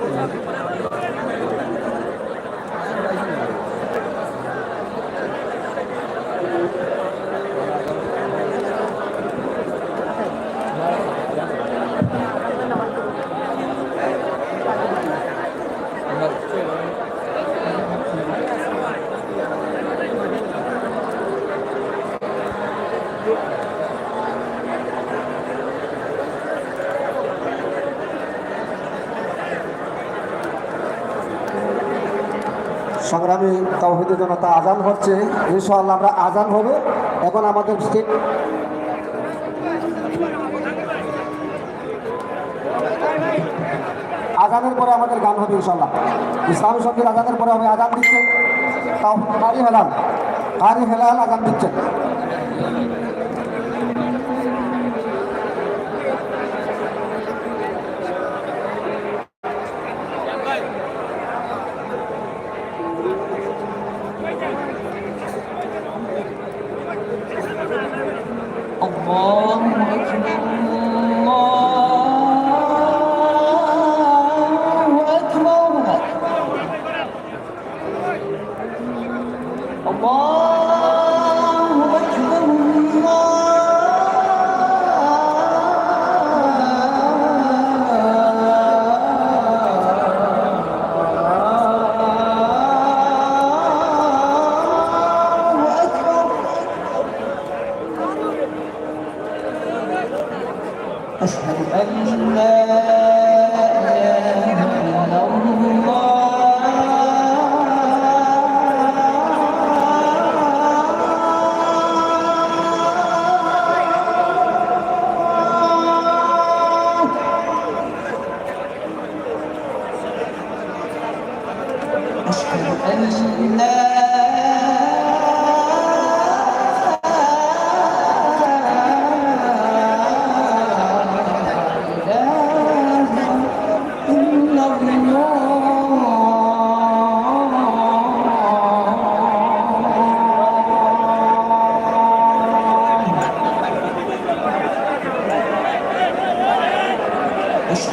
Gracias. সংগ্রামী তাহিদের জন্য তা আজান হচ্ছে। ইনশাআল্লাহ আমরা আজান হবে। এখন আমাদের স্টেট আজানের পরে আমাদের গান হবে ইনশাল্লাহ ইসলামী সংগীত আজানের পরে আমি আজান দিচ্ছে তাও কারি হেলাল। কারি হেলাল আজান দিচ্ছেন। أشهد أن لا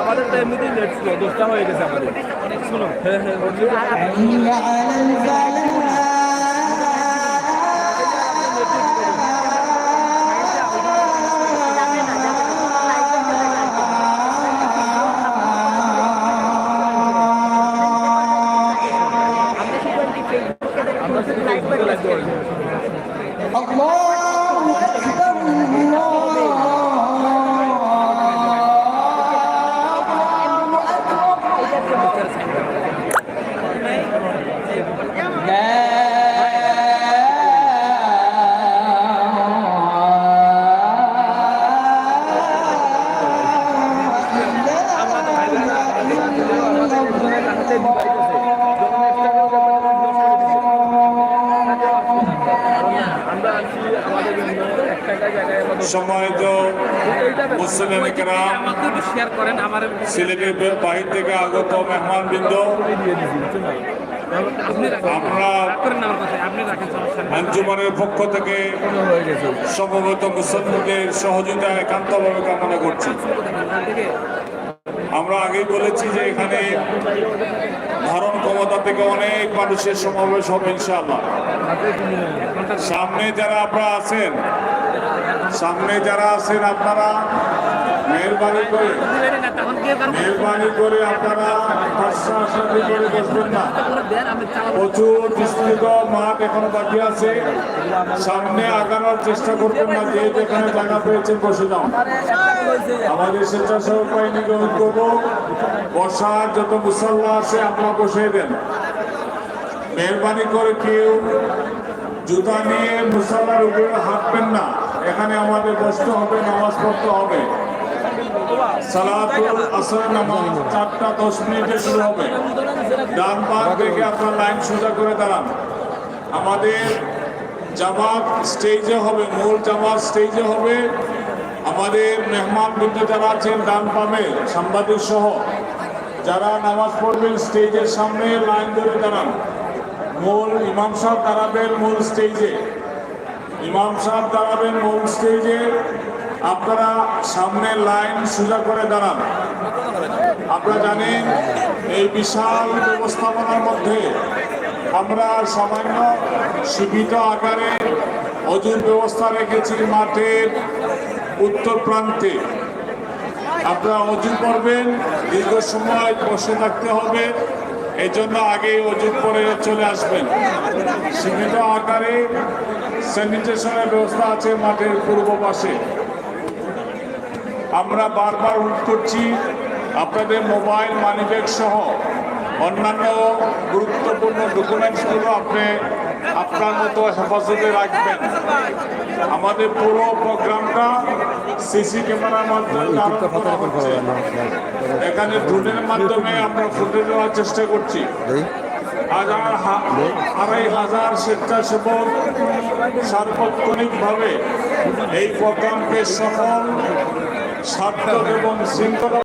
আমাদের তো এমনিতেই লেট ছিল হয়ে গেছে আমাদের। অনেক শুনো হ্যাঁ হ্যাঁ সম্মানিত মুসলিম আমার সিলেটের বাহির থেকে আগত মেহমানবৃন্দ। দিয়ে দিচ্ছি বুঝছেন ভাই আপনি রাখেন আমরা রাগ করেন না আমার কথা আপনি রাখেন সমস্যা নেই আঞ্জুমানের পক্ষ থেকে সমবেত মুসলমানদের সহযোগিতা একান্তভাবে কামনা করছি। আমরা আগেই বলেছি যে এখানে ধারণ ক্ষমতা থেকে অনেক মানুষের সমাবেশ হবে, ইনশাআল্লাহ। সামনে যারা আপনারা আছেন, সামনে যারা আছেন আপনারা, মেহরবানি করে মেহরবানি করে আপনারা না। প্রচুর বিস্তৃত মাঠ এখনও বাকি আছে। সামনে আগানোর চেষ্টা করবেন না যে যেখানে জায়গা পেয়েছেন বসে যাও আমাদের স্বেচ্ছাসেবক বাহিনী গ্রহণ করব। বসার যত মুসল্লা আছে, আপনারা বসে দেন। মেহরবানি করে কেউ জুতা নিয়ে মুসল্লার উপরে হাঁটবেন না। এখানে আমাদের বসতে হবে, নামাজ পড়তে হবে। চারটা দশ মিনিটে শুরু হবে। ডান বাম থেকে আপনার লাইন সোজা করে দাঁড়ান। আমাদের জামাত স্টেজে হবে, মূল জামাত স্টেজে হবে। আমাদের মেহমান বৃন্দ যারা আছেন, ডান বামে সাংবাদিক সহ, যারা নামাজ পড়বেন স্টেজের সামনে, লাইন ধরে দাঁড়ান। মূল ইমাম সাহেব দাঁড়াবেন মূল স্টেজে ইমাম সাহেব দাঁড়াবেন মূল স্টেজে আপনারা সামনে লাইন সোজা করে দাঁড়ান। আপনারা জানেন, এই বিশাল ব্যবস্থাপনার মধ্যে আমরা সামান্য সীমিত আকারে অজুর ব্যবস্থা রেখেছি মাঠের উত্তর প্রান্তে। আপনারা অজু করবেন দীর্ঘ সময় বসে থাকতে হবে এই জন্য আগে অজু করে চলে আসবেন। সীমিত আকারে স্যানিটেশনের ব্যবস্থা আছে মাঠের পূর্ব পাশে। আমরা বারবার উঠ করছি আপনাদের মোবাইল মানিব্যাগ সহ অন্যান্য গুরুত্বপূর্ণ ডকুমেন্টসগুলো আপনি আপনার মতো হেফাজতে রাখবেন। আমাদের পুরো প্রোগ্রামটা সিসি ক্যামেরার মাধ্যমে। এখানে ড্রোনের মাধ্যমে আমরা ফুটে দেওয়ার চেষ্টা করছি। হাজার আড়াই হাজার স্বেচ্ছাসেবক সার্বক্ষণিকভাবে এই প্রোগ্রামকে সফল সার্থক এবং শৃঙ্খলা